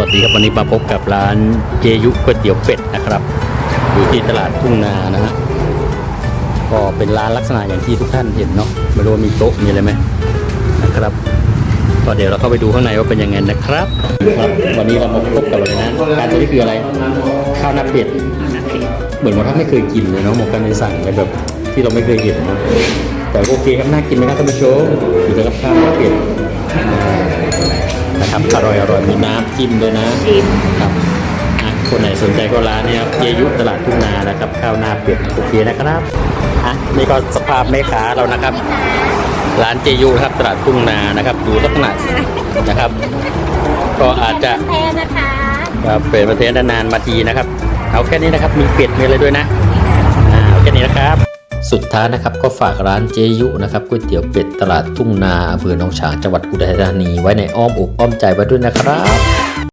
วัสดีครับวันนี้มาพบกับร้านเจยุก๋วยเตี๋ยวเป็ดนะครับอยู่ที่ตลาดทุ่งนานะฮะก็เป็นร้านลักษณะอย่างที่ทุกท่านเห็นเนาะไม่รู้ว่ามีโต๊ะมีอะไรไหมนะครับก็เดี๋ยวเราเข้าไปดูข้างในว่าเป็นยังไงนะครับครับวันนี้เรามาพบกับอะไรนะการตัวนี้คืออะไรข้าวหน้าเป็ดเหมือนว่าถ้านไม่เคยกินเลยเนาะหมกกันในสั่งแบบที่เราไม่เคยเห็นเนะแต่โอเคครับน่ากินไหมครับท่านผู้ชมอยู่กับข้าวหน้าเป็ด นะครับอร่อยอร่อยมีน้ำจิ้มด้วยนะชิมครับอะคนไหนสนใจก็ร้านนี้ครับเจยุตลาดทุ่งนานะครับข้าวหน้าเป็ดโอเคนะครับอะนี่ก็สภาพแม่ค้าเรานะครับ ร้านเจยุนะครับตลาดทุ่งนานะครับดูลักษณะนะครับ ก็อาจจะ แพงนะคะครับเป็นประเทศนานๆมาทีนะครับ เอาแค่นี้นะครับ มีเป็ดมีอะไรด้วยนะ อ่าเอาแค่นี้นะครับ สุดท้ายนะครับก็ฝากร้านเจยุนะครับก๋วยเตี๋ยวเป็ดตลาดทุ่งนาอำเภอหนองฉางจังหวัดอุดรธานีไว้ในอ้อมอกอ้อมใจไว้ด้วยนะครับ